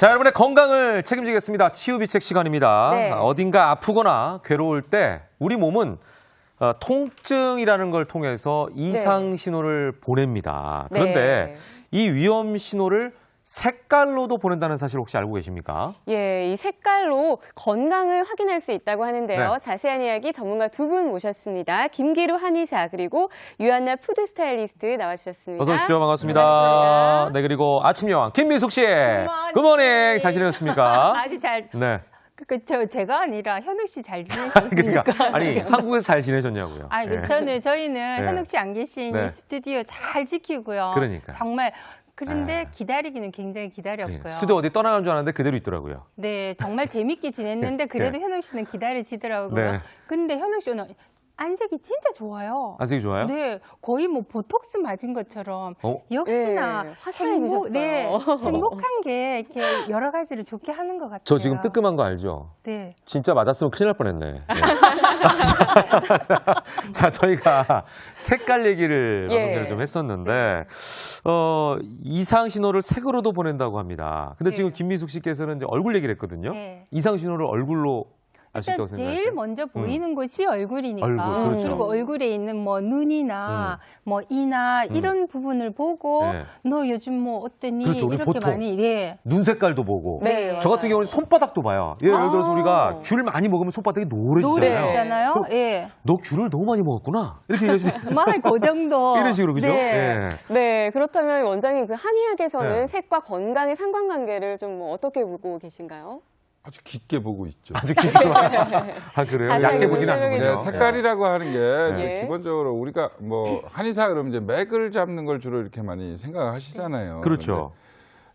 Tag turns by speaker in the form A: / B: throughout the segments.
A: 자, 여러분의 건강을 책임지겠습니다. 치유비책 시간입니다.
B: 네.
A: 어딘가 아프거나 괴로울 때 우리 몸은 어, 통증이라는 걸 통해서 이상 신호를 보냅니다. 그런데
B: 네.
A: 이 위험 신호를 색깔로도 보낸다는 사실 혹시 알고 계십니까?
B: 예, 이 색깔로 건강을 확인할 수 있다고 하는데요.
A: 네.
B: 자세한 이야기 전문가 두 분 모셨습니다. 김기루 한의사 그리고 유한나 푸드 스타일리스트 나와주셨습니다.
A: 어서 오십시오. 반갑습니다.
B: 반갑습니다.
A: 네, 그리고 아침 여왕 김미숙 씨.
C: 굿모닝.
A: 굿모닝. 잘 지내셨습니까?
C: 아주 잘,
A: 네.
C: 그, 저, 제가 아니라 현욱 씨 잘 지내셨습니까?
A: 그러니까 아니 한국에서 잘 지내셨냐고요.
C: 아니,
A: 네.
C: 그 저는, 저희는
A: 네.
C: 현욱 씨 안 계신
A: 네.
C: 이 스튜디오 잘 지키고요.
A: 그러니까.
C: 정말. 그런데
A: 네.
C: 기다리기는 굉장히 기다렸고요.
A: 네, 스튜디오 어디 떠나간 줄 알았는데 그대로 있더라고요.
C: 네, 정말 재밌게 지냈는데 그래도
A: 네.
C: 현욱 씨는 기다려지더라고요.
A: 네.
C: 근데 현욱 씨는 안색이 진짜 좋아요.
A: 안색이 좋아요?
C: 네, 거의 뭐 보톡스 맞은 것처럼
A: 어?
C: 역시나
B: 네, 화사해지셨어요.
C: 행복, 네, 행복한 게 이렇게 여러 가지를 좋게 하는 것 같아요.
A: 저 지금 뜨끔한 거 알죠?
C: 네.
A: 진짜 맞았으면 큰일 날 뻔했네. 네. 자, 저희가 색깔 얘기를 방금
B: 예.
A: 전에 좀 했었는데, 어, 이상 신호를 색으로도 보낸다고 합니다. 근데 지금
C: 네.
A: 김미숙 씨께서는 이제 얼굴 얘기를 했거든요.
C: 네.
A: 이상 신호를 얼굴로
C: 일단
A: 생각하세요?
C: 제일 먼저 보이는 곳이 얼굴이니까
A: 얼굴,
B: 그렇죠.
C: 리고 얼굴에 있는 뭐 눈이나 뭐 이나
A: 음.
C: 이런 부분을 보고
A: 네.
C: 너 요즘 뭐 어떠니
A: 그렇죠,
C: 이렇게. 많이 예.
A: 눈 색깔도 보고.
B: 네,
A: 저 같은. 경우는 손바닥도 봐요. 예, 예를 들어서
B: 아.
A: 우리가 귤 많이 먹으면 손바닥이 노래지잖아요.
C: 노래잖아요.
A: 그럼
C: 예.
A: 너 귤을 너무 많이 먹었구나. 이렇게 얘기해주세요.
C: 막그 정도.
A: 이런 식으로, 그죠?
B: 네.
A: 예.
B: 네, 그렇다면 원장님 그 한의학에서는
A: 네.
B: 색과 건강의 상관관계를 좀 뭐 어떻게 보고 계신가요?
D: 아주 깊게 보고 있죠.
A: 아주 깊게 아, 그래요? 얇게 보진 않는군요.
D: 네, 색깔이라고 하는 게
B: 예.
D: 이제 기본적으로 우리가 뭐 한의사 그러면 이제 맥을 잡는 걸 주로 이렇게 많이 생각하시잖아요.
A: 그렇죠.
D: 근데,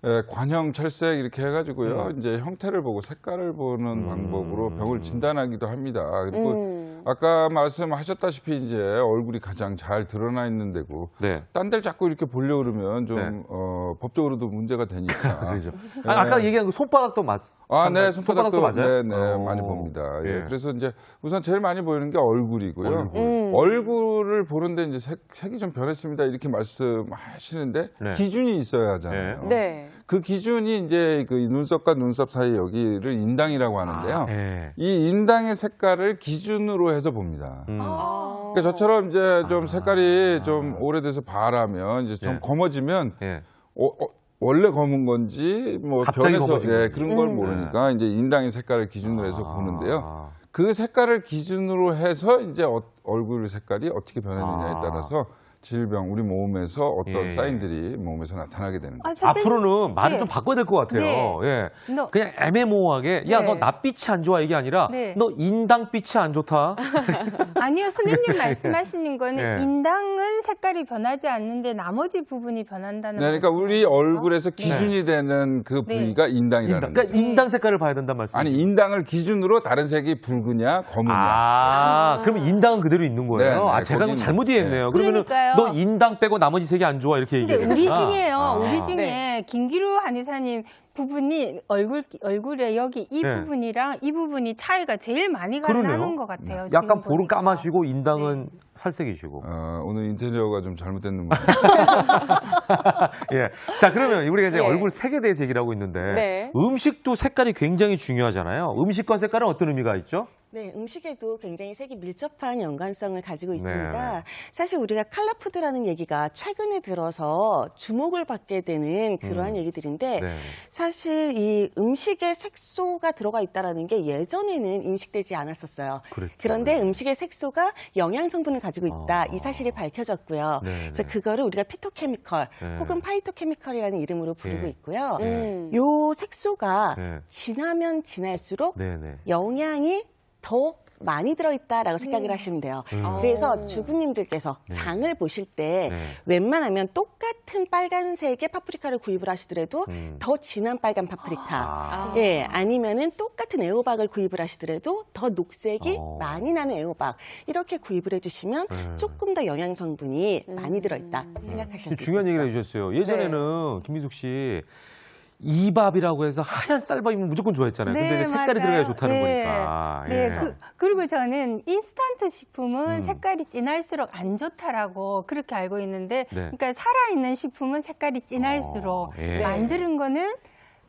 D: 예, 관형, 철색 이렇게 해가지고요.
A: 음.
D: 이제 형태를 보고 색깔을 보는
A: 음.
D: 방법으로 병을 진단하기도 합니다. 그리고
B: 음.
D: 아까 말씀하셨다시피 이제 얼굴이 가장 잘 드러나 있는 데고
A: 네.
D: 딴 데를 자꾸 이렇게 보려 그러면 좀
A: 네.
D: 어, 법적으로도 문제가 되니까.
A: 그렇죠.
D: 네.
A: 아, 아까 얘기한 그 손바닥도 맞.
D: 아, 네,
A: 손바닥도
D: 손바닥도,
A: 맞아요.
D: 네, 네,
A: 어.
D: 많이 봅니다. 예.
A: 예.
D: 그래서 이제 우선 제일 많이 보이는 게 얼굴이고요.
A: 얼굴.
B: 음.
D: 얼굴을 보는데 이제 색, 색이 좀 변했습니다. 이렇게 말씀하시는데
A: 네.
D: 기준이 있어야 하잖아요.
B: 네.
D: 그 기준이 이제 그 눈썹과 눈썹 사이 여기를 인당이라고 하는데요.
A: 아, 예.
D: 이 인당의 색깔을 기준으로 해서 봅니다.
A: 음.
B: 아.
D: 그러니까 저처럼 이제 좀
A: 아.
D: 색깔이 좀 오래돼서 바라면 이제 좀
A: 예.
D: 검어지면
A: 예.
D: 어, 어, 원래 검은 건지 뭐 변해서 예. 그런 걸
B: 음.
D: 모르니까 이제 인당의 색깔을 기준으로 해서
A: 아.
D: 보는데요. 그 색깔을 기준으로 해서 이제 어- 얼굴 색깔이 어떻게 변했느냐에
A: 아.
D: 따라서 질병 우리 몸에서 어떤
A: 예.
D: 사인들이 몸에서 나타나게 되는 거죠.
C: 아, 선생님,
A: 앞으로는 말을
C: 네.
A: 좀 바꿔야 될 것 같아요.
C: 네.
A: 예.
C: 너,
A: 그냥 애매모호하게 야
C: 네.
A: 너 낯빛이 안 좋아 이게 아니라
C: 네.
A: 너 인당빛이 안 좋다.
C: 아니요, 선생님 말씀하시는 거는
A: 예.
C: 인당은 색깔이 변하지 않는데 나머지 부분이 변한다는
D: 네, 그러니까 우리? 얼굴에서 기준이 되는 그
C: 네.
D: 부위가 인당이라는
A: 인당.
D: 거죠.
A: 그러니까 인당 색깔을 봐야 된다는 말씀.
D: 아니 인당을 기준으로 다른 색이 붉으냐 검으냐.
A: 아,
B: 아.
A: 그럼 인당은 그대로 있는 거예요.
D: 네, 네,
A: 아, 제가 그럼
D: 거기는-
A: 잘못 이해했네요.
D: 네.
A: 그러면은
C: 그러니까요.
A: 너 인당 빼고 나머지 색이 안 좋아 이렇게
C: 근데
A: 얘기해요.
C: 우리 중에요.
A: 아.
C: 우리 중에
B: 네.
C: 김기루 한의사님 부분이 얼굴 얼굴에 여기 이
A: 네.
C: 부분이랑 이 부분이 차이가 제일 많이
A: 그러네요.
C: 나는 것 같아요.
A: 약간
C: 지금
A: 볼은
C: 보니까.
A: 까마시고 인당은
C: 네.
A: 살색이시고.
D: 어, 오늘 인테리어가 좀 잘못됐는 분.
A: 예. 자, 그러면 우리가 이제
B: 예.
A: 얼굴 색에 대해서 얘기를 하고 있는데
B: 네.
A: 음식도 색깔이 굉장히 중요하잖아요. 음식과 색깔은 어떤 의미가 있죠?
E: 네, 음식에도 굉장히 색이 밀접한 연관성을 가지고
A: 네.
E: 있습니다. 사실 우리가 칼라푸드라는 얘기가 최근에 들어서 주목을 받게 되는 그러한
A: 음.
E: 얘기들인데
A: 네.
E: 사실 이 음식에 색소가 들어가 있다라는 게 예전에는 인식되지 않았었어요.
A: 그랬죠.
E: 그런데 음식의 색소가 영양 성분을 가지고 있다.
A: 아.
E: 이 사실이 밝혀졌고요.
A: 네,
E: 그래서
A: 네.
E: 그거를 우리가 피토케미컬
A: 네.
E: 혹은 파이토케미컬이라는 이름으로 부르고
A: 예.
E: 있고요.
B: 음.
E: 요 색소가
A: 네.
E: 지나면 지날수록
A: 네, 네.
E: 영양이 더 많이 들어있다라고 생각을 하시면 돼요.
A: 음.
E: 그래서 주부님들께서
A: 네.
E: 장을 보실 때
A: 네.
E: 웬만하면 똑같은 빨간색의 파프리카를 구입을 하시더라도
A: 음.
E: 더 진한 빨간 파프리카.
A: 아.
E: 예, 아니면은 똑같은 애호박을 구입을 하시더라도 더 녹색이
A: 어.
E: 많이 나는 애호박 이렇게 구입을 해주시면
A: 네.
E: 조금 더 영양 성분이
B: 음.
E: 많이 들어있다 생각하실 수
A: 중요한 얘기를
E: 있습니다.
A: 해주셨어요. 예전에는 김민숙 씨 이밥이라고 해서 하얀 쌀밥이면 무조건 좋아했잖아요. 근데
C: 네,
A: 이제 색깔이
C: 맞아요.
A: 들어가야 좋다는
C: 네.
A: 거니까.
C: 네,
A: 예.
C: 그, 그리고 저는 인스턴트 식품은
A: 음.
C: 색깔이 진할수록 안 좋다라고 그렇게 알고 있는데,
A: 네.
C: 그러니까 살아있는 식품은 색깔이 진할수록
A: 어, 예.
C: 만드는 거는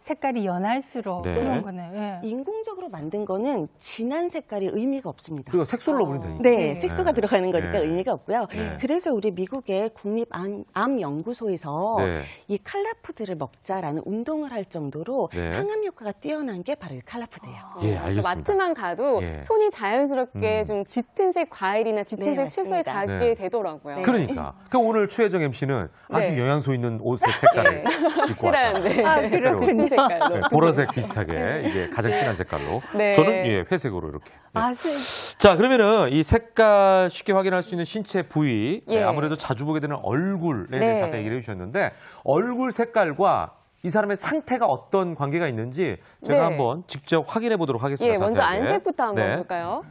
C: 색깔이 연할수록
A: 네.
C: 그런 거네요. 예.
E: 인공적으로 만든 거는 진한 색깔이 의미가 없습니다.
A: 그리고 색소를 넣으면 되니까.
E: 네,
C: 네.
E: 색소가
A: 네.
E: 들어가는 거니까
A: 네.
E: 의미가 없고요.
A: 네.
E: 그래서 우리 미국의 국립암연구소에서
A: 네.
E: 이 칼라푸드를 먹자라는 운동을 할 정도로
A: 네.
E: 항암 효과가 뛰어난 게 바로 이 칼라푸드예요.
A: 예,
B: 어,
A: 알겠습니다.
B: 마트만 가도
A: 예.
B: 손이 자연스럽게
A: 음.
B: 좀 짙은 색 과일이나 짙은
E: 네,
B: 색 채소에. 가게
A: 네.
B: 되더라고요.
E: 네.
A: 그러니까. 그 오늘 최혜정 MC는 아주
B: 네.
A: 영양소 있는 옷의 색깔을
B: 예.
A: 입고
B: 확실한
A: 왔잖아요.
B: 네.
C: 아, 그렇군요.
B: 색깔로.
A: 네, 보라색 비슷하게 이게 가장 진한 색깔로.
B: 네.
A: 저는 예, 회색으로 이렇게. 네.
C: 아, 색-
A: 자, 그러면은 이 색깔 쉽게 확인할 수 있는 신체 부위,
B: 예.
A: 네, 아무래도 자주 보게 되는 얼굴에
B: 네.
A: 대해서 아까 얘기를 해주셨는데 얼굴 색깔과 이 사람의 상태가 어떤 관계가 있는지 제가
B: 네.
A: 한번 직접 확인해 보도록 하겠습니다.
B: 예, 먼저
A: 자세하게.
B: 안색부터 한번
A: 네.
B: 볼까요?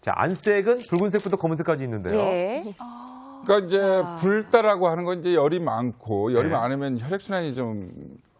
A: 자, 안색은 붉은색부터 검은색까지 있는데요.
B: 예.
D: 그러니까 이제
B: 아.
D: 붉다라고 하는 건 이제 열이 많고 열이
A: 네.
D: 많으면 혈액순환이 좀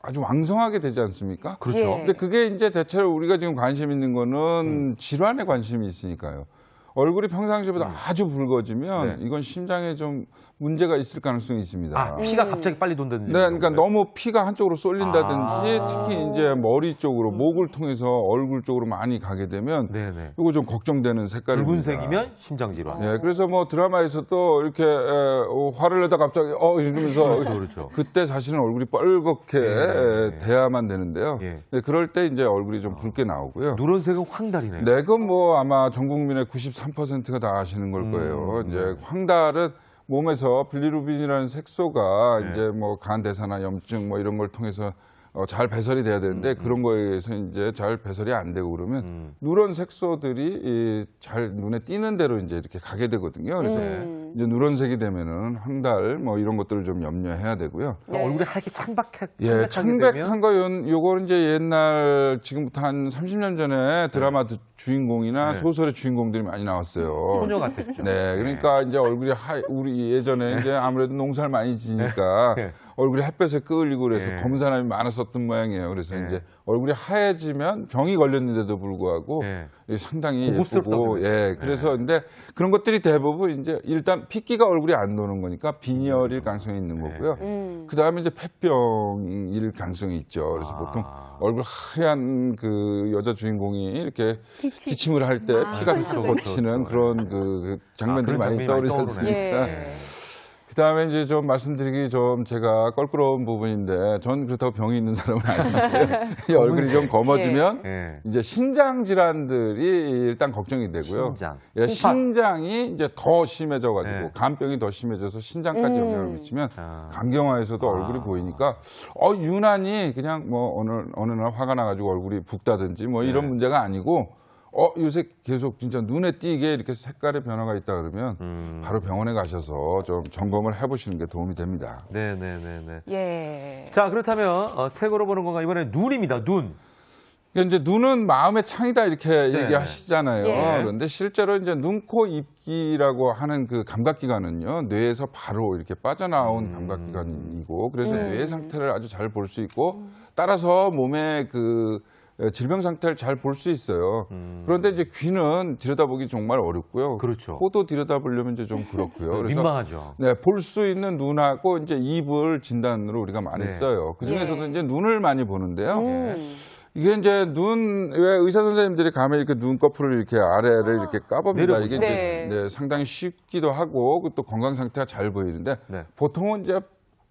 D: 아주 왕성하게 되지 않습니까?
A: 그렇죠.
B: 예.
D: 근데 그게 이제 대체로 우리가 지금 관심 있는 거는 질환에 관심이 있으니까요. 얼굴이 평상시보다 아주 붉어지면
A: 네.
D: 이건 심장에 좀 문제가 있을 가능성이 있습니다.
A: 아, 피가
B: 음.
A: 갑자기 빨리 돈다든지.
D: 네, 그러니까? 너무 피가 한쪽으로 쏠린다든지
A: 아.
D: 특히 이제 머리 쪽으로 목을 통해서 얼굴 쪽으로 많이 가게 되면
A: 네네.
D: 이거 좀 걱정되는 색깔입니다.
A: 붉은색이면 심장 질환.
D: 예, 그래서 뭐 드라마에서도 이렇게 에, 어, 화를 내다 갑자기 어 이러면서
A: 그렇죠, 그렇죠.
D: 그때 사실은 얼굴이 뻘겋게
A: 네, 네,
D: 에,
A: 네.
D: 돼야만 되는데요.
A: 예.
D: 네, 그럴 때 이제 얼굴이 좀 붉게 나오고요.
A: 누런색은 황달이네요.
D: 네, 그건 뭐 아마 전 국민의 93%가 다 아시는 걸 거예요.
A: 음,
D: 이제
A: 네.
D: 황달은 몸에서 빌리루빈이라는 색소가
A: 네.
D: 이제 뭐 간 대사나 염증 뭐 이런 걸 통해서 어, 잘 배설이 돼야 되는데 그런 거에 의해서 이제 잘 배설이 안 되고 그러면
A: 음.
D: 누런 색소들이 이, 잘 눈에 띄는 대로 이제 이렇게 가게 되거든요. 그래서
B: 음.
D: 이제 누런색이 되면은 황달 뭐 이런 것들을 좀 염려해야 되고요.
B: 네.
A: 얼굴이 하얗게 창백해,
D: 예, 창백한
A: 되면
D: 거, 요, 요거는 이제 옛날, 지금부터 한 30년 전에 드라마 드- 주인공이나
A: 네.
D: 소설의 주인공들이 많이 나왔어요.
A: 소녀 같았죠.
D: 네, 그러니까 이제 얼굴이 하, 우리 예전에 이제 아무래도 농사를 많이 지니까
A: 네.
D: 얼굴이 햇볕에 끌리고 그래서
A: 네.
D: 검은 사람이 많 았었던 모양이에요. 그래서
A: 네.
D: 이제 얼굴이 하얘지면 병이 걸렸는데도 불구하고
A: 네.
D: 이 상당히 예쁘고 예 그래서 근데 그런 것들이 대부분 이제 일단 핏기가 얼굴에 안 도는 거니까 빈혈일 가능성이 있는
A: 네.
D: 거고요.
B: 음.
D: 그 다음에 이제 폐병일 가능성이 있죠. 그래서
A: 아.
D: 보통 얼굴 하얀 그 여자 주인공이 이렇게
C: 기침.
D: 기침을 할때
B: 아,
D: 피가
B: 그렇죠,
D: 싹
A: 그렇죠.
D: 거치는 그런 그 장면들이
A: 아, 그런
D: 많이 떠오르지. 않습니까?
B: 예.
D: 그 다음에 이제 좀 말씀드리기 좀 제가 껄끄러운 부분인데 전 그렇다고 병이 있는 사람은 아닌데 이 얼굴이 좀 검어지면
A: 예.
D: 이제 신장 질환들이 일단 걱정이 되고요.
A: 신장.
D: 예. 신장이 이제 더 심해져가지고
A: 네.
D: 간병이 더 심해져서 신장까지
B: 음.
D: 영향을 미치면
A: 아.
D: 간경화에서도
A: 아.
D: 얼굴이 보이니까 어 유난히 그냥 뭐 어느 어느 날 화가 나가지고 얼굴이 붓다든지 뭐 이런
A: 네.
D: 문제가 아니고 어 요새 계속 진짜 눈에 띄게 이렇게 색깔의 변화가 있다 그러면
A: 음.
D: 바로 병원에 가셔서 좀 점검을 해보시는 게 도움이 됩니다.
A: 네네네네.
B: 예.
A: 자, 그렇다면 어, 색으로 보는 건가? 이번에 눈입니다, 눈.
D: 그러니까 이제 눈은 마음의 창이다 이렇게
A: 네.
D: 얘기하시잖아요.
B: 예.
D: 그런데 실제로 이제 눈, 코, 입기라고 하는 그 감각 기관은요 뇌에서 바로 이렇게 빠져나온
A: 음.
D: 감각 기관이고 그래서
B: 음.
D: 뇌 상태를 아주 잘 볼 수 있고 따라서 몸의 그 질병 상태를 잘 볼 수 있어요.
A: 음.
D: 그런데 이제 귀는 들여다보기 정말 어렵고요.
A: 그렇죠.
D: 코도 들여다보려면 이제 좀 그렇고요. 그래서
A: 민망하죠.
D: 네, 볼 수 있는 눈하고 이제 입을 진단으로 우리가 많이
A: 네.
D: 써요. 그 중에서도
B: 예.
D: 이제 눈을 많이 보는데요.
B: 음.
D: 이게 이제 눈, 왜 의사 선생님들이 가면 이렇게 눈꺼풀을 이렇게 아래를 이렇게 까봅니다.
A: 내려보죠.
D: 이게 이제
B: 네.
D: 네, 상당히 쉽기도 하고 또 건강 상태가 잘 보이는데
A: 네.
D: 보통은 이제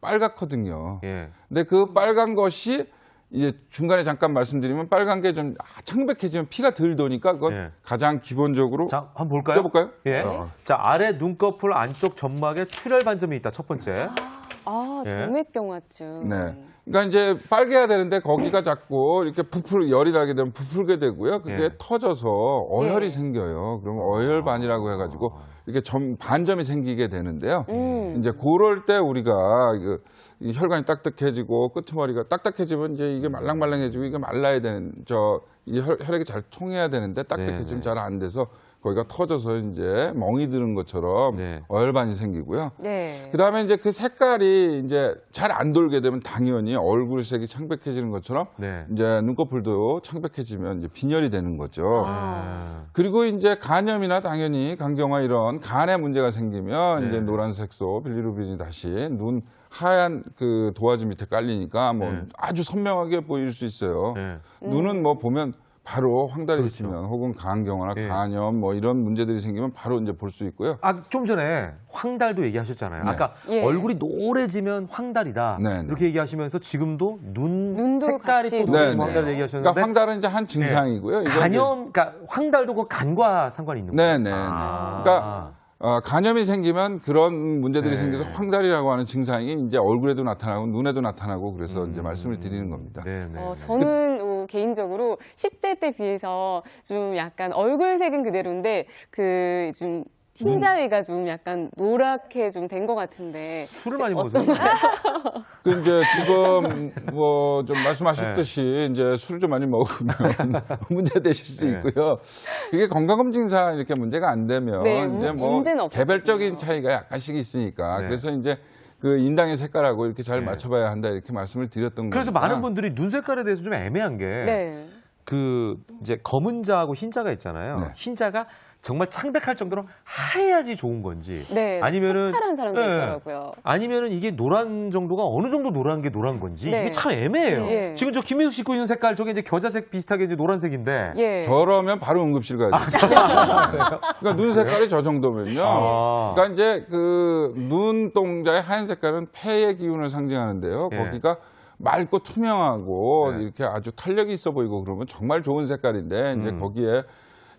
D: 빨갛거든요.
A: 예.
D: 근데 그 빨간 것이 이제 중간에 잠깐 말씀드리면 빨간 게 좀 창백해지면 피가 덜 도니까 그건
A: 네.
D: 가장 기본적으로
A: 자, 한번 볼까요?
D: 볼까요?
A: 예.
D: 어.
A: 자, 아래 눈꺼풀 안쪽 점막에 출혈 반점이 있다. 첫 번째.
B: 아,
A: 예.
B: 동맥경화증.
D: 네. 그러니까 이제 빨개야 되는데 거기가 자꾸 이렇게 부풀 열이 나게 되면 부풀게 되고요. 그게
A: 예.
D: 터져서 어혈이
B: 예.
D: 생겨요. 그러면 어혈반이라고 해가지고 이렇게 점 반점이 생기게 되는데요.
B: 음.
D: 이제 그럴 때 우리가 이 혈관이 딱딱해지고 끄트머리가 딱딱해지면 이제 이게 말랑말랑해지고 이게 말라야 되는 저 이 혈액이 잘 통해야 되는데 딱딱해지면
A: 네, 네.
D: 잘안 돼서 거기가 터져서 이제 멍이 드는 것처럼
A: 네.
D: 어혈반이 생기고요.
B: 네.
D: 그다음에 이제 그 색깔이 이제 잘 안 돌게 되면 당연히 얼굴색이 창백해지는 것처럼
A: 네.
D: 이제 눈꺼풀도 창백해지면 이제 빈혈이 되는 거죠.
A: 아.
D: 그리고 이제 간염이나 당연히 간경화 이런 간에 문제가 생기면
A: 네.
D: 이제 노란색소 빌리루빈이 다시 눈 하얀 그 도화지 밑에 깔리니까 뭐
A: 네.
D: 아주 선명하게 보일 수 있어요.
A: 네.
D: 눈은 뭐 보면 바로 황달이
A: 그렇죠.
D: 있으면 혹은 간경화나
A: 네.
D: 간염 뭐 이런 문제들이 생기면 바로 이제 볼 수 있고요.
A: 아, 좀 전에 황달도 얘기하셨잖아요.
D: 네.
A: 아까
B: 예.
A: 얼굴이 노래지면 황달이다.
D: 네, 네.
A: 이렇게 얘기하시면서 지금도 눈
B: 눈도
A: 색깔이 또
D: 네,
A: 노래지면
D: 네.
A: 황달 얘기하셨는데
D: 그러니까 황달은 이제 한 증상이고요. 이제
A: 간염, 그러니까 황달도 그 간과 상관이 있는 거예요.
D: 네, 네, 네.
A: 아.
D: 그러니까 어, 간염이 생기면 그런 문제들이
A: 네.
D: 생겨서 황달이라고 하는 증상이 이제 얼굴에도 나타나고 눈에도 나타나고 그래서 이제 말씀을 드리는 겁니다.
A: 네, 네.
B: 어, 저는 어, 개인적으로 10대 때 비해서 좀 약간 얼굴색은 그대로인데 그좀 흰자위가 좀 약간 노랗게 좀 된 것 같은데
A: 술을 많이 먹어서.
D: 그 이제 지금 뭐 좀 말씀하셨듯이 이제 술을 좀 많이 먹으면 문제 되실 수
A: 네.
D: 있고요. 그게 건강검진상 이렇게 문제가 안 되면
B: 네,
D: 이제 뭐. 개별적인 차이가 약간씩 있으니까
A: 네.
D: 그래서 이제 그 인당의 색깔하고 이렇게 잘
A: 네.
D: 맞춰봐야 한다 이렇게 말씀을 드렸던 거예요.
A: 그래서 많은 분들이 눈 색깔에 대해서 좀 애매한 게
B: 네.
A: 그 이제 검은 자하고 흰 자가 있잖아요.
D: 네.
A: 흰자가 정말 창백할 정도로 하얘야지 좋은 건지
B: 네.
A: 아니면은
B: 파란 사람도
A: 네.
B: 있더라고요.
A: 아니면은 이게 노란 정도가 어느 정도 노란 게 노란 건지
B: 네.
A: 이게 참 애매해요.
B: 예.
A: 지금 저 김민수 씨 입고 있는 색깔 저게 이제 겨자색 비슷하게 이제 노란색인데
B: 예.
D: 저러면 바로 응급실 가야 돼요. 그러니까 눈 색깔이 저 정도면요.
A: 아.
D: 그러니까 이제 그 눈동자의 하얀 색깔은 폐의 기운을 상징하는데요.
A: 예.
D: 거기가 맑고 투명하고
A: 네.
D: 이렇게 아주 탄력이 있어 보이고 그러면 정말 좋은 색깔인데 이제
A: 음.
D: 거기에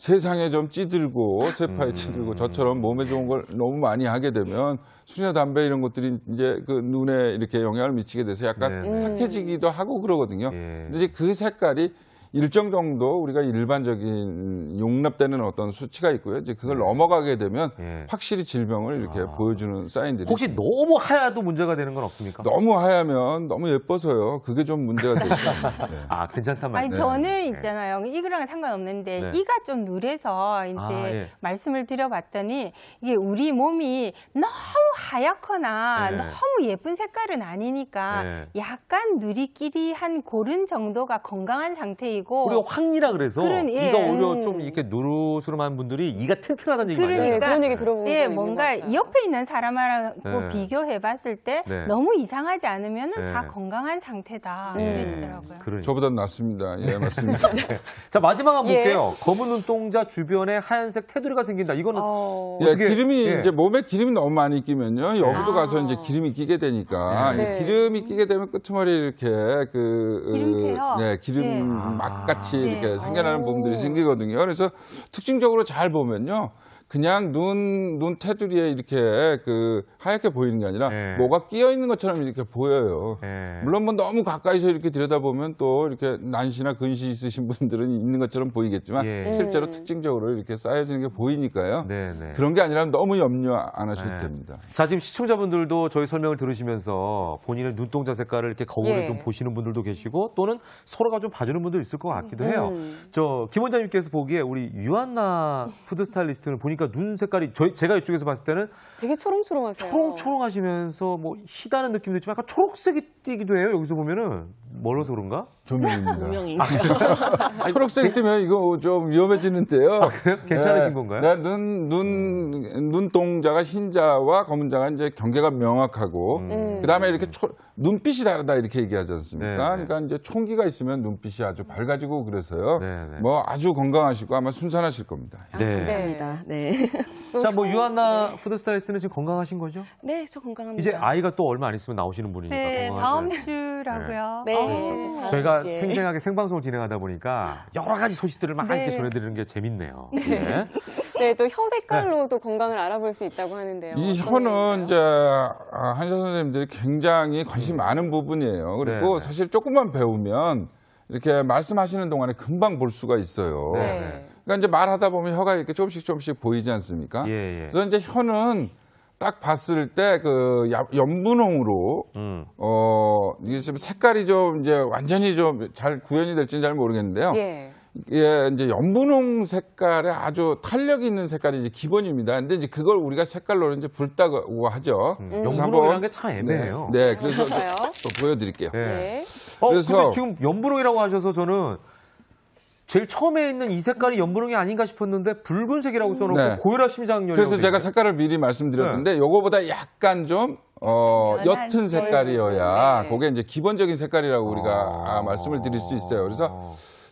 D: 세상에 좀 찌들고 세파에
A: 음.
D: 찌들고 저처럼 몸에 좋은 걸 너무 많이 하게 되면 술이나 담배 이런 것들이 이제 그 눈에 이렇게 영향을 미치게 돼서 약간
A: 네,
B: 네.
D: 탁해지기도 하고 그러거든요.
A: 예.
D: 근데 이제 그 색깔이 일정 정도 우리가 일반적인 용납되는 어떤 수치가 있고요. 이제 그걸 넘어가게 되면
A: 예.
D: 확실히 질병을 이렇게
A: 아.
D: 보여주는 사인들이
A: 혹시 너무 하얘도 문제가 되는 건 없습니까?
D: 너무 하얗면 너무 예뻐서요. 그게 좀 문제가 되죠. 네.
A: 아 괜찮단
C: 아니
A: 말씀.
C: 저는 있잖아요. 이거랑 상관없는데
A: 네.
C: 이가 좀 누래서 이제
A: 아, 예.
C: 말씀을 드려봤더니 이게 우리 몸이 너무 하얗거나
A: 네.
C: 너무 예쁜 색깔은 아니니까
A: 네.
C: 약간 누리끼리한 고른 정도가 건강한 상태이고
A: 우리가 황이라 그래서
C: 그런, 예.
A: 이가 오히려
B: 음.
A: 좀 이렇게 누르스름한 분들이 이가 튼튼하다는 얘기 많이
C: 그러니까
B: 네,
A: 하잖아요.
B: 그런 얘기 들어본 적
C: 예,
B: 있는
C: 뭔가
B: 것 같아요.
C: 옆에 있는 사람하고
A: 네.
C: 비교해 봤을 때
A: 네.
C: 너무 이상하지 않으면
A: 네.
C: 은다 건강한 상태다
B: 예.
C: 그러시더라고요.
A: 그러니까.
D: 저보다는 낫습니다. 예, 맞습니다.
A: 자 마지막 한번
B: 예.
A: 볼게요. 검은 눈동자 주변에 하얀색 테두리가 생긴다. 이거는
B: 어,
D: 예,
A: 어떻게-
D: 기름이
A: 예.
D: 이제 몸에 기름이 너무 많이 끼면요. 여기도
B: 아.
D: 가서 이제 기름이 끼게 되니까
A: 네.
D: 이 기름이 끼게 되면 끄트머리 이렇게 그
C: 기름새요?
D: 네, 기름
C: 네.
D: 막 같이
C: 네.
D: 이렇게 생겨나는
B: 오.
D: 부분들이 생기거든요. 그래서 특징적으로 잘 보면요. 그냥 눈, 눈 테두리에 이렇게 그 하얗게 보이는 게 아니라
A: 네.
D: 뭐가 끼어 있는 것처럼 이렇게 보여요.
A: 예.
D: 물론 뭐 너무 가까이서 이렇게 들여다보면 또 이렇게 난시나 근시 있으신 분들은 있는 것처럼 보이겠지만
A: 예.
D: 실제로
B: 음.
D: 특징적으로 이렇게 쌓여지는 게 보이니까요.
A: 네네.
D: 그런 게 아니라 너무 염려 안 하셔도
A: 네.
D: 됩니다.
A: 자 지금 시청자분들도 저희 설명을 들으시면서 본인의 눈동자 색깔을 이렇게 거울을
B: 예.
A: 좀 보시는 분들도 계시고 또는 서로가 좀 봐주는 분도 있을 것 같기도 해요.
B: 음.
A: 저김 원장님께서 보기에 우리 유한나 푸드 스타일리스트는 보니까 눈 색깔이 저희 제가 이쪽에서 봤을 때는
B: 되게 초롱초롱하세요.
A: 초롱초롱하시면서 뭐 희다는 느낌도 있지만 약간 초록색이 띄기도 해요. 여기서 보면은 멀어서 그런가?
D: 조명입니다.
E: 분명인가요?
D: 초록색 뜨면 이거 좀 위험해지는데요.
A: 아, 그래요? 괜찮으신 건가요?
D: 네, 눈, 눈, 눈동자가 흰자와 검은자가 이제 경계가 명확하고,
B: 음.
D: 그 다음에 이렇게 초- 눈빛이 다르다 이렇게 얘기하지 않습니까?
A: 네, 네.
D: 그러니까 이제 총기가 있으면 눈빛이 아주 밝아지고 그래서요.
A: 네, 네.
D: 뭐 아주 건강하시고 아마 순산하실 겁니다.
A: 네.
E: 감사합니다. 네.
A: 자, 뭐 유한나 푸드 스타일리스트는 지금 건강하신 거죠?
E: 네, 저 건강합니다.
A: 이제 아이가 또 얼마 안 있으면 나오시는 분이니까
C: 네. 다음 주라고요.
E: 네.
C: 어.
E: 이제 다음
A: 저희가
E: 주에.
A: 생생하게 생방송을 진행하다 보니까 여러 가지 소식들을 막
C: 네.
A: 이렇게 전해드리는 게 재밌네요. 네.
B: 네, 또 혀 색깔로 또 건강을 알아볼 수 있다고 하는데요.
D: 이
B: 어떤
D: 혀는? 이제 아, 한의사 선생님들이 굉장히 관심이 많은 부분이에요. 그리고
A: 네, 네.
D: 사실 조금만 배우면 이렇게 말씀하시는 동안에 금방 볼 수가 있어요.
A: 네.
B: 네.
D: 그러니까 이제 말하다 보면 혀가 이렇게 조금씩 조금씩 보이지 않습니까?
A: 예, 예.
D: 그래서 이제 혀는 딱 봤을 때 그 연분홍으로
A: 음.
D: 어 이게 지금 색깔이 좀 이제 완전히 좀 잘 구현이 될지는 잘 모르겠는데요.
B: 예.
D: 예, 이제 연분홍 색깔의 아주 탄력 있는 색깔이 이제 기본입니다. 근데 이제 그걸 우리가 색깔로 이제 붉다고 하죠.
A: 음, 연분홍이라는 게 참 애매해요.
D: 네, 네, 그래서? 또 보여드릴게요.
A: 네.
B: 네.
A: 어,
D: 그래서-
A: 근데 지금 연분홍이라고 하셔서 저는 제일 처음에 있는 이 색깔이 연분홍이 아닌가 싶었는데 붉은색이라고 써놓고
D: 네.
A: 고혈압 심장염.
D: 그래서 제가 색깔을 미리 말씀드렸는데 요거보다 약간 좀 어,
C: 연한
D: 옅은 색깔이어야
B: 네.
D: 그게 이제 기본적인 색깔이라고 우리가 아, 말씀을 드릴 수 있어요. 그래서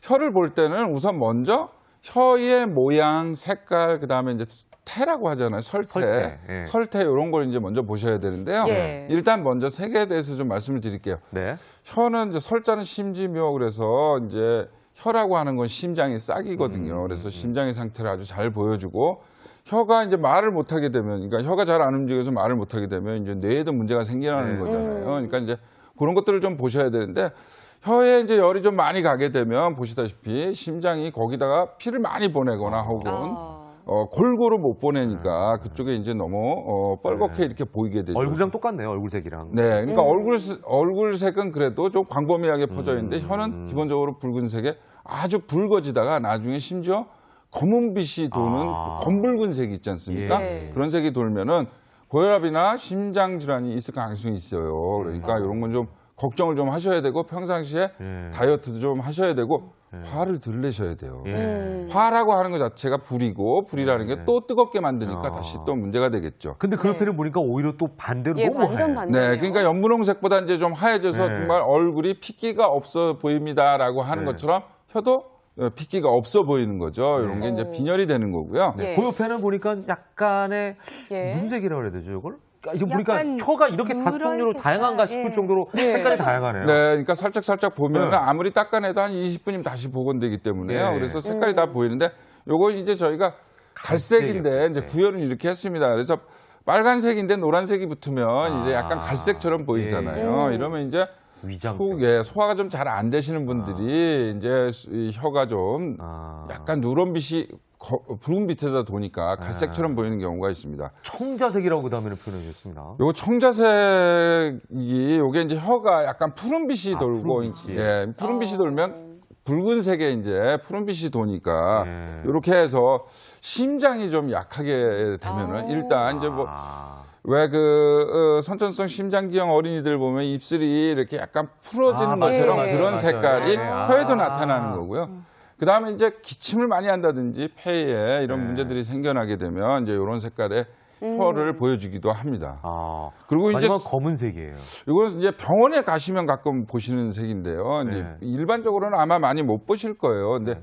D: 혀를 볼 때는 우선 먼저 혀의 모양, 색깔, 그다음에 이제 태라고 하잖아요. 설태.
A: 설태, 예.
D: 설태 이런 걸 이제 먼저 보셔야 되는데요.
B: 예.
D: 일단 먼저 색에 대해서 좀 말씀을 드릴게요.
A: 네.
D: 혀는 이제 설자는 심지묘 그래서 이제 혀라고 하는 건 심장의 싹이거든요. 그래서 심장의 상태를 아주 잘 보여주고 혀가 이제 말을 못 하게 되면, 그러니까 혀가 잘 안 움직여서 말을 못 하게 되면 이제 뇌에도 문제가 생기는
A: 네.
D: 거잖아요. 그러니까 이제 그런 것들을 좀 보셔야 되는데 혀에 이제 열이 좀 많이 가게 되면 보시다시피 심장이 거기다가 피를 많이 보내거나 혹은
B: 아.
D: 어, 골고루 못 보내니까 그쪽에 이제 너무 어, 뻘겋게
A: 네.
D: 이렇게 보이게 되죠.
A: 얼굴이랑 똑같네요. 얼굴색이랑.
D: 네, 그러니까
B: 음.
D: 얼굴 얼굴색은 그래도 좀 광범위하게 퍼져 있는데
A: 음.
D: 혀는 기본적으로 붉은색에 아주 붉어지다가 나중에 심지어 검은빛이 도는
A: 아.
D: 검붉은색이 있지 않습니까?
B: 예.
D: 그런 색이 돌면은 고혈압이나 심장 질환이 있을 가능성이 있어요. 그러니까
A: 음.
D: 이런 건 좀 걱정을 좀 하셔야 되고 평상시에
A: 예.
D: 다이어트도 좀 하셔야 되고 화를 덜 내셔야 돼요.
A: 예.
B: 음.
D: 화라고 하는 것 자체가 불이고 불이라는
A: 네.
D: 게또 뜨겁게 만드니까
A: 아.
D: 다시 또 문제가 되겠죠.
A: 근데 그
B: 네.
A: 옆에는 보니까 오히려 또 반대로
B: 예,
A: 너무
B: 완전
A: 하얘.
B: 반대네요.
D: 네, 그러니까 연분홍색보다 이제 좀 하얘져서
A: 네.
D: 정말 얼굴이 핏기가 없어 보입니다라고 하는
A: 네.
D: 것처럼 혀도 어, 핏기가 없어 보이는 거죠. 이런 게 이제
B: 오.
D: 빈혈이 되는 거고요.
B: 예.
A: 그 옆에는 보니까 약간의
B: 예.
A: 무슨 색이라고 해야 되죠, 이걸? 아, 이거 보니까
C: 약간
A: 혀가 이렇게 다섯 종류로 다양한가 싶을
C: 예.
A: 정도로
B: 예.
A: 색깔이 다양하네요.
D: 네, 그러니까 살짝 살짝 보면
A: 네.
D: 아무리 닦아내도 한 20분이면 다시 복원되기 때문에요.
A: 예.
D: 그래서 색깔이 다 보이는데 요거 이제 저희가 갈색인데
A: 갈색이에요,
D: 이제
A: 갈색.
D: 구현을 이렇게 했습니다. 그래서 빨간색인데 노란색이 붙으면 이제 약간
A: 아.
D: 갈색처럼 보이잖아요.
B: 예.
D: 이러면 이제
A: 위장.
D: 소, 예, 소화가 좀 잘 안 되시는 분들이 이제 이 혀가 좀
A: 아.
D: 약간 누런빛이 거- 붉은 빛에다 도니까 갈색처럼 보이는 경우가 있습니다.
A: 청자색이라고 그 다음에는 표현해 주셨습니다.
D: 요거 청자색이 요게 이제 혀가 약간 푸른빛이
A: 아,
D: 돌고
A: 푸른빛이.
D: 예, 푸른빛이 돌면 붉은색에 이제 푸른빛이 도니까
A: 예.
D: 이렇게 해서 심장이 좀 약하게 되면은
B: 아.
D: 일단 이제 뭐
A: 아.
D: 왜그 선천성 심장기형 어린이들 보면 입술이 이렇게 약간 풀어지는
A: 아, 맞아요,
D: 것처럼
B: 맞아요,
D: 그런
A: 맞아요.
D: 색깔이
A: 예. 아.
D: 혀에도 나타나는 거고요. 그 다음에 이제 기침을 많이 한다든지 폐에 이런
A: 네.
D: 문제들이 생겨나게 되면 이제 이런 색깔의 혀를 보여주기도 합니다.
A: 아.
D: 그리고 이제
A: 검은색이에요.
D: 이거는 이제 병원에 가시면 가끔 보시는 색인데요. 이제
A: 네.
D: 일반적으로는 아마 많이 못 보실 거예요. 근데
A: 네.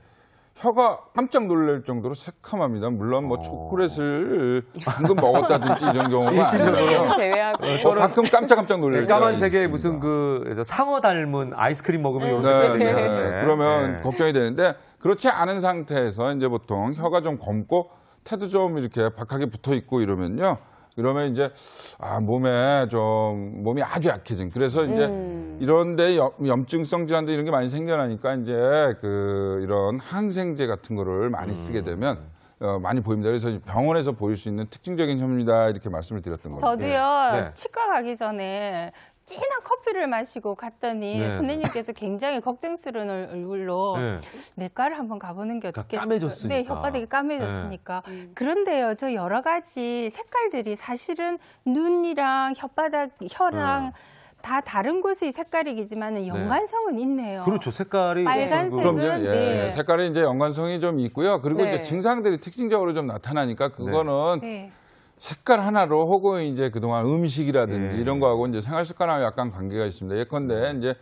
D: 혀가 깜짝 놀랄 정도로 새카맙니다. 물론 뭐
A: 어.
D: 초콜릿을 방금 먹었다든지 이런 경우가
A: 일시적으로.
D: 아니고요.
B: 제외하고.
D: 어, 가끔 깜짝깜짝 놀랄
A: 네,
D: 때가
A: 까만색에. 무슨 그저 상어 닮은 아이스크림 먹으면 이런
D: 네, 네.
A: 되는데.
D: 그러면
A: 네.
D: 걱정이 되는데 그렇지 않은 상태에서 이제 보통 혀가 좀 검고 태도 좀 이렇게 박하게 붙어 있고 이러면요. 그러면 이제 아 몸에 좀 몸이 아주 약해진. 그래서 이제
B: 음.
D: 이런데 염- 염증성 질환도 이런 게 많이 생겨나니까 이제 그 이런 항생제 같은 거를 많이 쓰게 되면 어, 많이 보입니다. 그래서 병원에서 보일 수 있는 특징적인 혐입니다. 이렇게 말씀을 드렸던 겁니다.
C: 저도요
A: 네.
C: 치과 가기 전에 진한 커피를 마시고 갔더니
A: 네.
C: 선생님께서 굉장히 걱정스러운 얼- 얼굴로
A: 네.
C: 내과를 한번 가보는 게
A: 그러니까
C: 어떻겠어요?
A: 까매졌으니까. 네.
C: 네, 혓바닥이 까매졌으니까. 그런데요, 저 여러 가지 색깔들이 사실은 눈이랑 혓바닥, 혀랑
A: 네.
C: 다 다른 곳의 색깔이겠지만 연관성은 있네요.
A: 그렇죠. 색깔이
C: 빨간색은
A: 그-
D: 그럼요. 예.
C: 네.
D: 색깔이 이제 연관성이 좀 있고요. 그리고
B: 네.
D: 이제 증상들이 특징적으로 좀 나타나니까 그거는
C: 네.
D: 색깔 하나로 혹은 이제 그동안 음식이라든지
A: 예.
D: 이런 거하고 이제 생활 습관하고 약간 관계가 있습니다. 예컨대 이제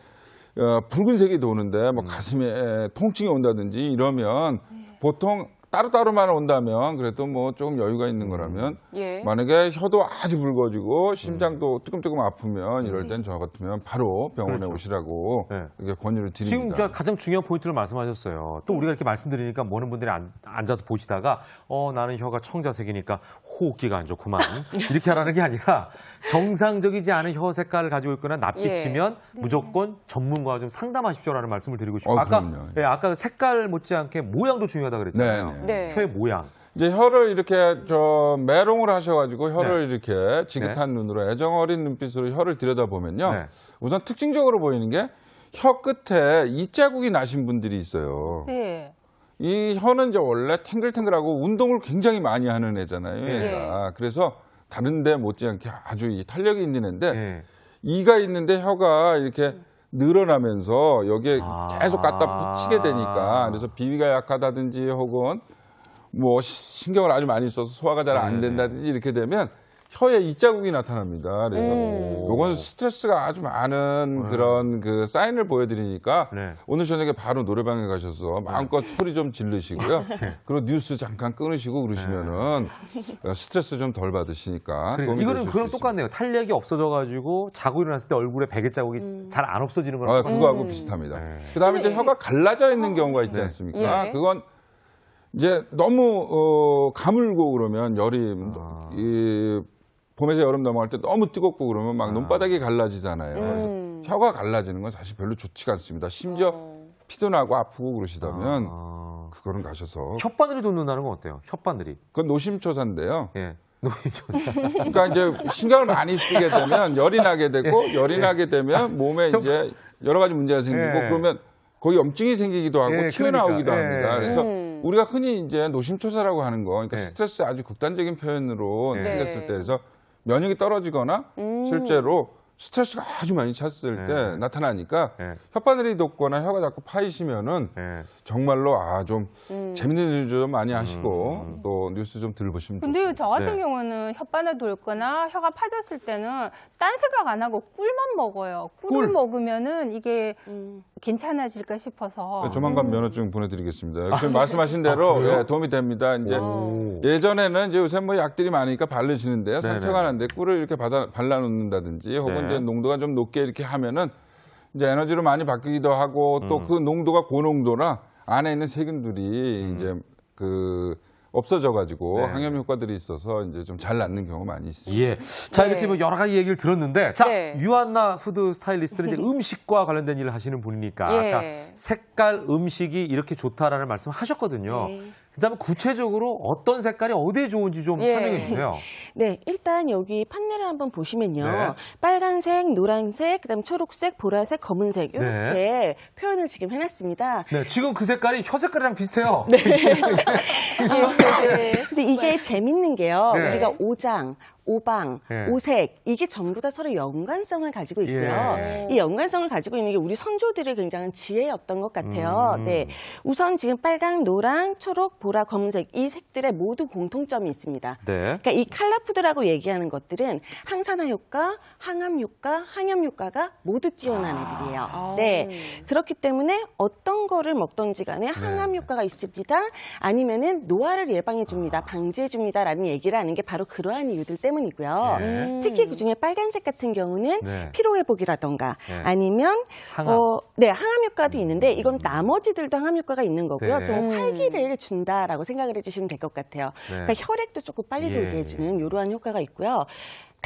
D: 어, 붉은색이 도는데
A: 음.
D: 뭐 가슴에 통증이 온다든지 이러면
C: 네.
D: 보통 따로따로만 온다면 그래도 뭐 조금 여유가 있는 거라면
B: 예.
D: 만약에 혀도 아주 붉어지고 심장도 뜨끔뜨끔 아프면 이럴 땐 저 같으면 바로 병원에
A: 그렇죠.
D: 오시라고
A: 네.
D: 이렇게 권유를
A: 지금
D: 드립니다.
A: 저 가장 중요한 포인트를 말씀하셨어요. 또 우리가 이렇게 말씀드리니까 많은 분들이 앉, 앉아서 보시다가 어 나는 혀가 청자색이니까 호흡기가 안 좋구만 이렇게 하라는 게 아니라 정상적이지 않은 혀 색깔을 가지고 있거나 낯빛이면 무조건 전문가와 좀 상담하십시오라는 말씀을 드리고 싶어요.
D: 어,
A: 아까. 예, 아까 그 색깔 못지않게 모양도 중요하다 그랬잖아요.
D: 네, 네.
B: 네.
A: 혀의 모양.
D: 이제 혀를 이렇게 저 메롱을 하셔가지고
A: 네.
D: 혀를 이렇게 지긋한 눈으로 애정 어린 눈빛으로 혀를 들여다 보면요.
A: 네.
D: 우선 특징적으로 보이는 게 혀 끝에 이 자국이 나신 분들이 있어요.
C: 네.
D: 이 혀는 이제 원래 탱글탱글하고 운동을 굉장히 많이 하는 애잖아요.
A: 예.
D: 얘가. 그래서 다른데 못지않게 아주 이 탄력이 있는 애인데
A: 예.
D: 이가 있는데 혀가 이렇게 늘어나면서 여기에
A: 아.
D: 계속 갖다 붙이게 되니까 그래서 비위가 약하다든지 혹은 뭐 시- 신경을 아주 많이 써서 소화가 잘안
A: 네.
D: 된다든지 이렇게 되면 혀에 이자국이 나타납니다. 그래서
B: 음.
D: 요건 스트레스가 아주 많은 그런 그 사인을 보여드리니까
A: 네.
D: 오늘 저녁에 바로 노래방에 가셔서 마음껏 소리 좀 지르시고요. 그리고 뉴스 잠깐 끊으시고 그러시면은 어, 스트레스 좀 덜 받으시니까
A: 그러니까
D: 도움이
A: 이거는
D: 되실 수
A: 똑같네요. 탄력이 없어져가지고 자고 일어났을 때 얼굴에 베개 자국이 잘 안 없어지는 거랑
D: 아. 그거하고 비슷합니다.
A: 네.
D: 그다음에 이제
B: 네.
D: 혀가 갈라져 있는 경우가 있지
A: 네.
D: 않습니까?
B: 예.
D: 그건 이제 너무 어, 가물고 그러면 열이
A: 아.
D: 이 봄에서 여름 넘어갈 때 너무 뜨겁고 그러면 막 눈바닥이 갈라지잖아요. 그래서
B: 음.
D: 혀가 갈라지는 건 사실 별로 좋지가 않습니다. 심지어
B: 어.
D: 피도 나고 아프고 그러시다면
A: 아.
D: 그거는 가셔서
A: 혓바늘이 돋는다는 건 어때요? 혓바늘이.
D: 그건 노심초사인데요.
A: 예.
D: 그러니까 이제 신경을 많이 쓰게 되면 열이 나게 되고 열이 나게 되면 몸에 이제 여러 가지 문제가 생기고
A: 예.
D: 그러면 거기 염증이 생기기도 하고
A: 예,
D: 튀어나오기도
A: 그러니까.
D: 합니다.
A: 예.
D: 그래서
B: 음.
D: 우리가 흔히 이제 노심초사라고 하는 거, 그러니까
A: 예.
D: 스트레스 아주 극단적인 표현으로
A: 예.
D: 생겼을
B: 네.
D: 때 그래서 면역이 떨어지거나
B: 음.
D: 실제로 스트레스가 아주 많이 찼을 때
A: 예.
D: 나타나니까
A: 예.
D: 혓바늘이 돋거나 혀가 자꾸 파이시면은
A: 예.
D: 정말로 아좀
B: 음.
D: 재밌는 일 좀 많이 하시고 또 뉴스 좀 들으시면 좋습니다.
C: 저 같은
A: 네.
C: 경우는 혓바늘 돌거나 혀가 파졌을 때는 딴 생각 안 하고 꿀만 먹어요. 꿀을
A: 꿀?
C: 먹으면은 이게
B: 음.
C: 괜찮아질까 싶어서.
D: 네, 조만간 면허증 보내드리겠습니다. 역시 말씀하신 대로
A: 아?
D: 예, 도움이 됩니다. 이제
A: 오.
D: 예전에는 이제 요새 뭐 약들이 많으니까 바르시는데요. 상처가 난데 꿀을 이렇게 받아, 발라놓는다든지 혹은
A: 네.
D: 이제 농도가 좀 높게 이렇게 하면은 이제 에너지로 많이 바뀌기도 하고 또
A: 음.
D: 그 농도가 고농도라 안에 있는 세균들이 이제 그 없어져가지고
A: 네.
D: 항염 효과들이 있어서 이제 좀 잘 낫는 경우 많이 있습니다.
A: 예. 자,
B: 네.
A: 이렇게 뭐 여러 가지 얘기를 들었는데, 자,
B: 네.
A: 유한나 푸드 스타일리스트는 이제 음식과 관련된 일을 하시는 분이니까,
B: 예.
A: 아까 색깔, 음식이 이렇게 좋다라는 말씀 하셨거든요.
E: 네.
A: 그 다음에 구체적으로 어떤 색깔이 어디에 좋은지 좀
B: 예.
A: 설명해 주세요.
E: 네, 일단 여기 판넬을 한번 보시면요.
A: 네.
E: 빨간색, 노란색, 그다음 초록색, 보라색, 검은색 이렇게
A: 네.
E: 표현을 지금 해놨습니다.
A: 네, 지금 그 색깔이 혀 색깔이랑 비슷해요.
E: 그래서 이게 재밌는 게요.
A: 네.
E: 우리가 오장, 오방,
A: 네.
E: 오색 이게 전부 다 서로 연관성을 가지고 있고요.
A: 예.
E: 이 연관성을 가지고 있는 게 우리 선조들의 굉장한 지혜였던 것 같아요.
A: 음.
E: 네, 우선 지금 빨강, 노랑, 초록, 보라, 검은색 이 색들의 모두 공통점이 있습니다.
A: 네.
E: 그러니까 이 칼라푸드라고 얘기하는 것들은 항산화 효과, 항암 효과, 항염 효과가 모두 뛰어난 애들이에요.
B: 아.
E: 네. 그렇기 때문에 어떤 거를 먹던지 간에 항암
A: 네.
E: 효과가 있습니다. 아니면은 노화를 예방해 줍니다. 방지해 줍니다라는 얘기를 하는 게 바로 그러한 이유들 때문 이고요.
A: 네.
B: 음.
E: 특히 그 중에 빨간색 같은 경우는
A: 네.
E: 피로 회복이라던가
A: 네.
E: 아니면
A: 항암.
E: 어, 네, 항암 효과도 있는데 이건 나머지들도 항암 효과가 있는 거고요.
A: 네.
E: 좀
B: 음.
E: 활기를 준다라고 생각을 해주시면 될 것 같아요.
A: 네.
E: 그러니까 혈액도 조금 빨리
A: 예.
E: 돌게 해주는 이러한 효과가 있고요.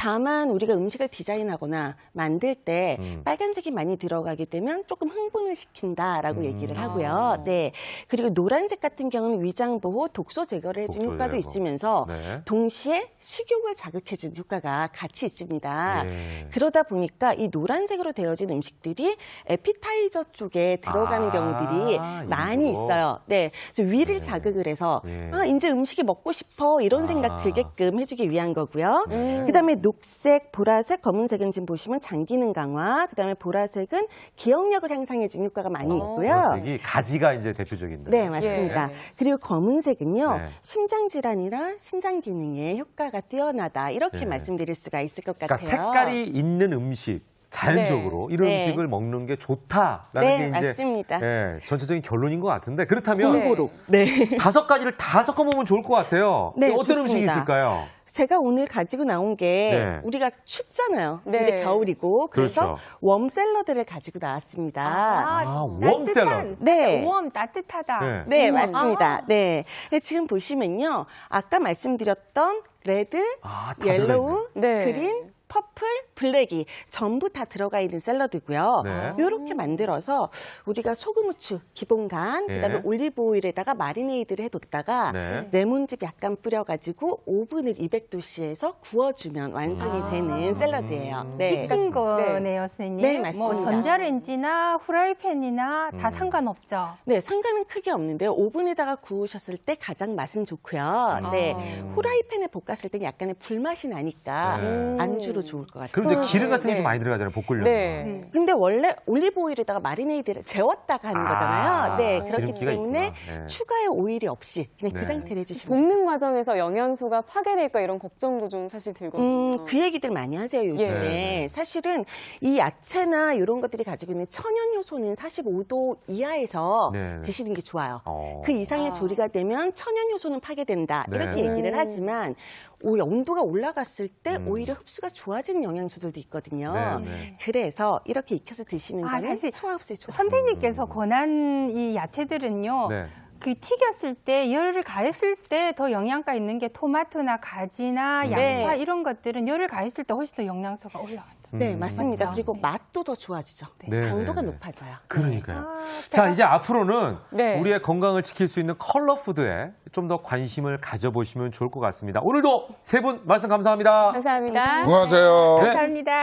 E: 다만 우리가 음식을 디자인하거나 만들 때
A: 음.
E: 빨간색이 많이 들어가게 되면 조금 흥분을 시킨다라고
A: 음.
E: 얘기를
B: 아.
E: 하고요. 네. 그리고 노란색 같은 경우는 위장 보호, 독소 제거를 해주는 효과도
A: 제거.
E: 있으면서
A: 네.
E: 동시에 식욕을 자극해주는 효과가 같이 있습니다.
A: 예.
E: 그러다 보니까 이 노란색으로 되어진 음식들이 에피타이저 쪽에 들어가는
A: 아,
E: 경우들이 많이
A: 일부러?
E: 있어요. 네. 그래서 위를
A: 네.
E: 자극을 해서
A: 예.
E: 아, 이제 음식이 먹고 싶어 이런
A: 아.
E: 생각 들게끔 해주기 위한 거고요.
A: 네.
E: 그다음에 녹색, 보라색, 검은색은 지금 보시면 장기능 강화, 그다음에 보라색은 기억력을 향상해주는 효과가 많이
B: 어.
E: 있고요.
A: 색이 가지가 이제 대표적인데.
E: 네, 맞습니다.
B: 예.
E: 그리고 검은색은요,
A: 네.
E: 심장 질환이나 신장 기능에 효과가 뛰어나다 이렇게
A: 네.
E: 말씀드릴 수가 있을 것
A: 그러니까
E: 같아요.
A: 색깔이 있는 음식, 자연적으로 이런
E: 네.
A: 음식을 먹는 게 좋다라는
E: 네,
A: 게 이제
E: 맞습니다.
A: 예, 전체적인 결론인 것 같은데 그렇다면
B: 네.
E: 골고루. 네.
A: 다섯 가지를 다 섞어 먹으면 좋을 것 같아요.
E: 네,
A: 어떤 음식이
E: 좋습니다.
A: 있을까요?
E: 제가 오늘 가지고 나온 게
A: 네.
E: 우리가 춥잖아요.
B: 네.
E: 이제 겨울이고 그래서
A: 그렇죠.
E: 웜 샐러드를 가지고 나왔습니다.
A: 아, 웜
C: 따뜻한,
A: 샐러드.
E: 네.
C: 웜 따뜻하다.
A: 네.
E: 네,
C: 음.
E: 맞습니다.
C: 아.
E: 네. 지금 보시면요. 아까 말씀드렸던 레드,
A: 아, 다
E: 옐로우,
B: 네.
E: 그린, 퍼플, 블랙이 전부 다 들어가 있는 샐러드고요.
A: 네.
E: 이렇게 만들어서 우리가 소금 후추 기본 간,
A: 네.
E: 그다음에 올리브 오일에다가 마리네이드를 해뒀다가
A: 네.
E: 레몬즙 약간 뿌려가지고 오븐을 200도씨에서 구워주면 완성이
B: 아.
E: 되는 샐러드예요. 네.
C: 익힌 거네요, 선생님.
E: 네, 맞습니다.
C: 뭐 전자레인지나 후라이팬이나 다
A: 음.
C: 상관없죠.
E: 네, 상관은 크게 없는데요. 오븐에다가 구우셨을 때 가장 맛은 좋고요. 네.
B: 아.
E: 후라이팬에 볶았을 때 약간의 불맛이 나니까
A: 네.
E: 안주로 좋을 것 같아요.
A: 그런데
B: 음,
A: 기름 같은 게좀
B: 네.
A: 많이 들어가잖아요. 볶으려면.
B: 네.
E: 근데 원래 올리브 오일에다가 마리네이드를 재웠다가 하는 거잖아요. 네, 그렇기
A: 기름기가
E: 때문에
A: 있구나. 네.
E: 추가의 오일이 없이 그냥
A: 네.
E: 그 상태로 해주시면.
B: 볶는 과정에서 영양소가 파괴될까 이런 걱정도 좀 사실 들거든요.
E: 음, 그 얘기들 많이 하세요, 요즘에.
B: 예.
A: 네.
E: 사실은 이 야채나 이런 것들이 가지고 있는 천연 요소는 45도 이하에서
A: 네.
E: 드시는 게 좋아요.
A: 어.
E: 그 이상의
B: 아.
E: 조리가 되면 천연 요소는 파괴된다.
A: 네.
E: 이렇게
A: 네.
E: 얘기를
B: 음.
E: 하지만 오, 온도가 올라갔을 때
A: 음.
E: 오히려 흡수가 좋아 지는 영양소들도 있거든요.
A: 네, 네.
E: 그래서 이렇게 익혀서 드시는
C: 아,
E: 거는
C: 사실
E: 소화흡수에 좋아요.
C: 선생님께서
A: 음.
C: 권한 이 야채들은요.
A: 네.
C: 그 튀겼을 때 열을 가했을 때 더 영양가 있는 게 토마토나 가지나
A: 음.
C: 양파
E: 네.
C: 이런 것들은 열을 가했을 때 훨씬 더 영양소가 올라간다.
E: 네,
A: 음.
E: 맞습니다.
C: 맞죠.
E: 그리고
C: 네.
E: 맛도 더 좋아지죠.
A: 네,
E: 강도가
A: 네, 네.
E: 높아져요.
A: 그러니까요.
C: 아,
A: 자, 이제 앞으로는
B: 네.
A: 우리의 건강을 지킬 수 있는 컬러 푸드에 좀 더 관심을 가져보시면 좋을 것 같습니다. 오늘도 세 분 말씀 감사합니다.
B: 감사합니다.
D: 안녕하세요.
A: 네.
C: 감사합니다.